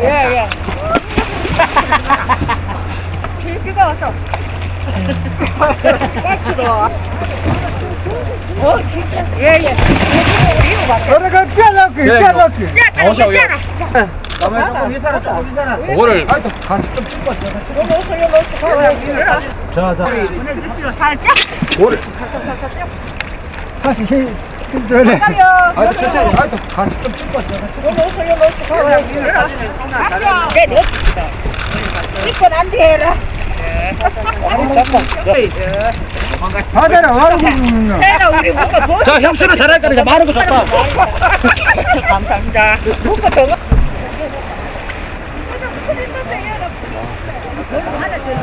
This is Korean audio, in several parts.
예, 예. 질주가 와서. 깍지로. 어, 진짜. 예, 예. 이거 맞아. 너네가 깨닫기, 깨닫기. 어서 오세요. 오늘 한좀 찍고 왔죠. 자, 자. 오늘 드시러 살짝. 오늘 살짝 살짝. 다시 힘 좀. 가요. 아이또 아이또 한좀 찍고 왔죠. 넣었어. 이건 안 돼. 바다라 와르고 먹는 내가 우리 먹고 더 자, 형수는 잘할 거니까 많은 거 줬다. 감사합니다. 먹고 더 먹- 거는 지금 내가 저기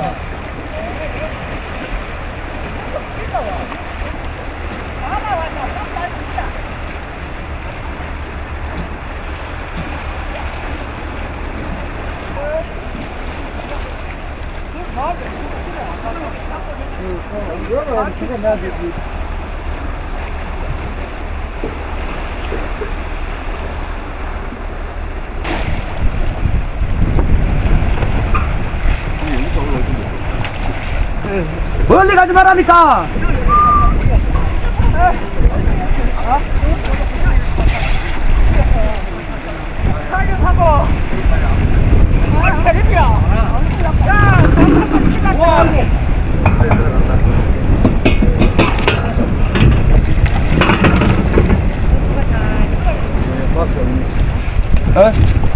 멀리 가지 말라니까. 살려하고. 아, 대립이야. 야, 와. 어?